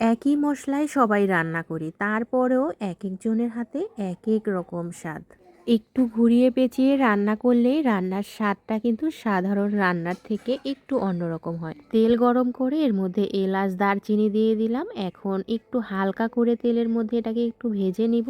একই মশলায় সবাই রান্না করি, তারপরেও এক একজনের হাতে এক এক রকম স্বাদ। একটু ঘুরিয়ে পেঁচিয়ে রান্না করলে রান্নার স্বাদটা কিন্তু সাধারণ রান্নার থেকে একটু অন্যরকম হয়। তেল গরম করে এর মধ্যে এলাচ, দারচিনি দিয়ে দিলাম। এখন একটু হালকা করে তেলের মধ্যে এটাকে একটু ভেজে নিব।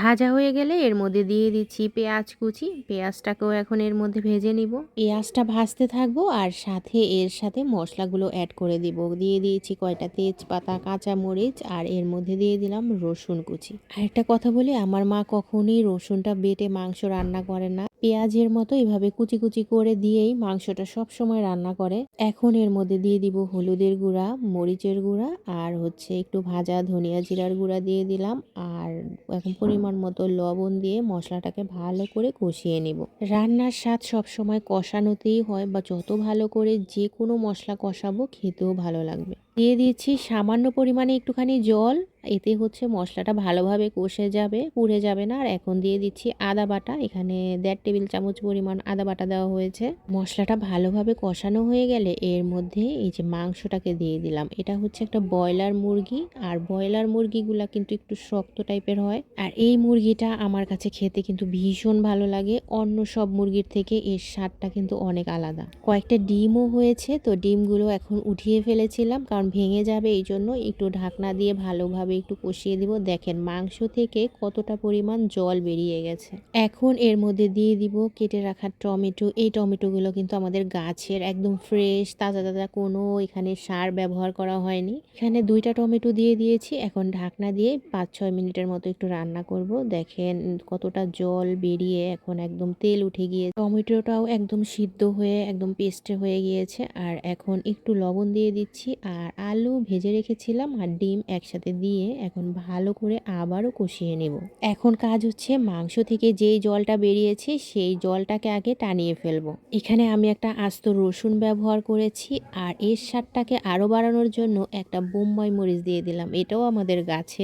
ভাজা হয়ে গেলে এর মধ্যে দিয়ে দিচ্ছি পেঁয়াজ কুচি। পেঁয়াজটাকেও এখন এর মধ্যে ভেজে নিব। পেঁয়াজটা ভাজতে থাকব আর সাথে এর সাথে মশলাগুলো অ্যাড করে দিব। দিয়ে দিয়েছি কয়টা তেজপাতা কাঁচা মরিচ আর এর মধ্যে দিয়ে দিলাম রসুন কুচি। আর একটা কথা বলি, আমার মা কখনই রসুনটা বেটে মাংস রান্না করে না। পেঁয়াজের মতো এভাবে কুচি কুচি করে দিয়েই মাংসটা সব সময় রান্না করে। এখন এর মধ্যে দিয়ে দিব হলুদের গুঁড়া, মরিচের গুঁড়া আর হচ্ছে একটু ভাজা ধনিয়া জিরার গুঁড়া দিয়ে দিলাম। আর এখন পরিমাণ মতো লবণ দিয়ে মশলাটাকে ভালো করে কষিয়ে নিব। রান্নার স্বাদ সবসময় কষানোতেই হয় বা যত ভালো করে যে কোনো মশলা কষাবো, খেতেও ভালো লাগবে। দিয়ে দিচ্ছি সামান্য পরিমাণে একটুখানি জল এতে হচ্ছে মশলাটা ভালোভাবে কষে যাবে, পুড়ে যাবে না। আর এখন দিয়ে দিচ্ছি আদা বাটা। এখানে দেড় টেবিল চামচ পরিমাণ আদা বাটা দেওয়া হয়েছে। মশলাটা ভালোভাবে কষানো হয়ে গেলে এর মধ্যে এই যে মাংসটাকে দিয়ে দিলাম। এটা হচ্ছে একটা ব্রয়লার মুরগি। আর ব্রয়লার মুরগিগুলা কিন্তু একটু শক্ত টাইপের হয়। আর এই মুরগিটা আমার কাছে খেতে কিন্তু ভীষণ ভালো লাগে। অন্য সব মুরগির থেকে এর স্বাদটা কিন্তু অনেক আলাদা। কয়েকটা ডিমও হয়েছে। তো ডিমগুলো এখন উঠিয়ে ফেলেছিলাম। কারণ ভেঙে যাবে এই জন্য একটু ঢাকনা দিয়ে ভালোভাবে একটু কষিয়ে দিব। দেখেন মাংস থেকে কতটা পরিমাণ জল বেরিয়ে গেছে। এখন এর মধ্যে দিয়ে দিব কেটে রাখা টমেটো। এই টমেটোগুলো কিন্তু আমাদের গাছের একদম ফ্রেশ তাজা তাজা কোনো এখানে সার ব্যবহার করা হয়নি। এখানে দুইটা টমেটো দিয়ে দিয়েছি। এখন ঢাকনা দিয়ে পাঁচ ছয় মিনিটের মতো একটু রান্না করব। দেখেন কতটা জল বেরিয়ে এখন একদম তেল উঠে গিয়ে টমেটোটাও একদম সিদ্ধ হয়ে, একদম পেস্টে হয়ে গিয়েছে। আর এখন একটু লবণ দিয়ে দিচ্ছি। আর আলু ভেজে রেখেছিলাম আর ডিম একসাথে দিয়ে এখন ভালো করে আবারও কষিয়ে নেব। এখন কাজ হচ্ছে মাংস থেকে যেই জলটা বেরিয়েছে সেই জলটাকে আগে টানিয়ে ফেলব। এখানে আমি একটা আস্ত রসুন ব্যবহার করেছি আর এর স্বাদটাকে আরও বাড়ানোর জন্য একটা বোম্বাই মরিচ দিয়ে দিলাম। এটাও আমাদের গাছে।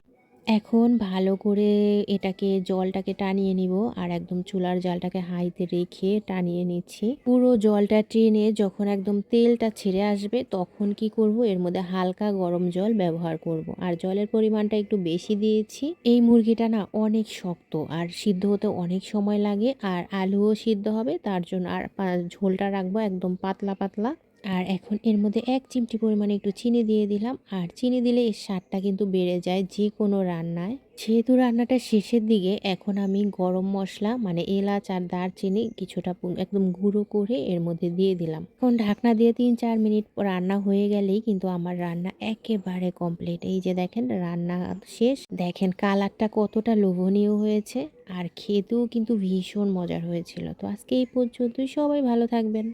এখন ভালো করে এটাকে জলটাকে টানিয়ে নিব আর একদম চুলার জালটাকে হাইতে রেখে টানিয়ে নিচ্ছি। পুরো জলটা টেনে যখন একদম তেলটা ছেড়ে আসবে তখন কি করব? এর মধ্যে হালকা গরম জল ব্যবহার করব। আর জলের পরিমাণটা একটু বেশি দিয়েছি। এই মুরগিটা না অনেক শক্ত আর সিদ্ধ হতে অনেক সময় লাগে আর আলুও সিদ্ধ হবে। তার জন্য আর ঝোলটা রাখব একদম পাতলা পাতলা। আর এখন এর মধ্যে এক চিমটি পরিমাণে একটু চিনি দিয়ে দিলাম। আর চিনি দিলে এর স্বাদটা কিন্তু বেড়ে যায় যে কোনো রান্নায়। যেহেতু রান্নাটা শেষের দিকে, এখন আমি গরম মশলা মানে এলাচ আর দারচিনি কিছুটা একদম গুঁড়ো করে এর মধ্যে দিয়ে দিলাম। এখন ঢাকনা দিয়ে তিন চার মিনিট রান্না হয়ে গেলেই কিন্তু আমার রান্না একেবারে কমপ্লিট এই যে দেখেন রান্না শেষ। দেখেন কালারটা কতটা লোভনীয় হয়েছে। আর খেতেও কিন্তু ভীষণ মজার হয়েছিল। তো আজকে এই পর্যন্তই। সবাই ভালো থাকবেন।